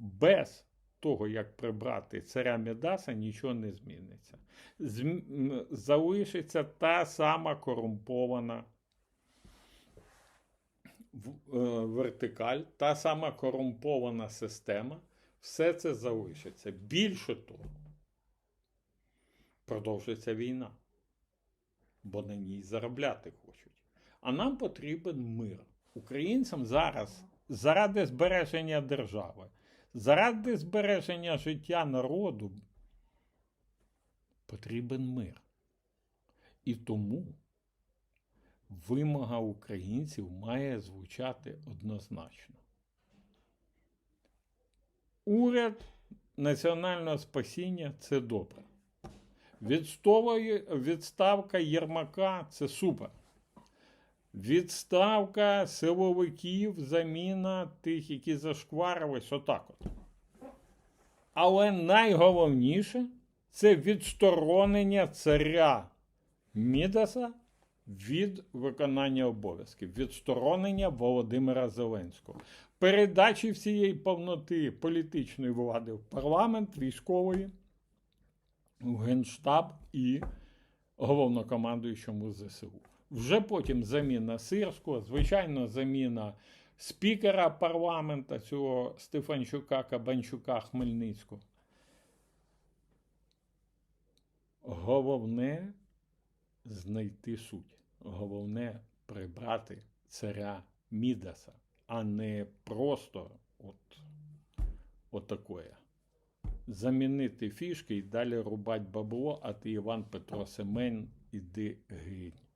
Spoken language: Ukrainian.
без того, як прибрати царя Мідаса, нічого не зміниться. Зм- Залишиться та сама корумпована е, вертикаль, та сама корумпована система, все це залишиться. Більше того, продовжиться війна, бо на ній заробляти хочуть. А нам потрібен мир. Українцям зараз заради збереження держави, заради збереження життя народу потрібен мир. І тому вимога українців має звучати однозначно. Уряд національного спасіння це добре. Відставка Єрмака це супер. Відставка силовиків, заміна тих, які зашкварились, отак от. Але найголовніше це відсторонення царя Мідаса від виконання обов'язків, відсторонення Володимира Зеленського, передачі всієї повноти політичної влади в парламент, військової, в Генштаб і головнокомандуючому ЗСУ. Вже потім заміна Сирського, звичайно, заміна спікера парламента цього Стефанчука, Кабанчука, Хмельницького. Головне знайти суть. Головне прибрати царя Мідаса, а не просто от, от такое. Замінити фішки і далі рубать бабло, а ти Іван Петро Семен, іди гинь.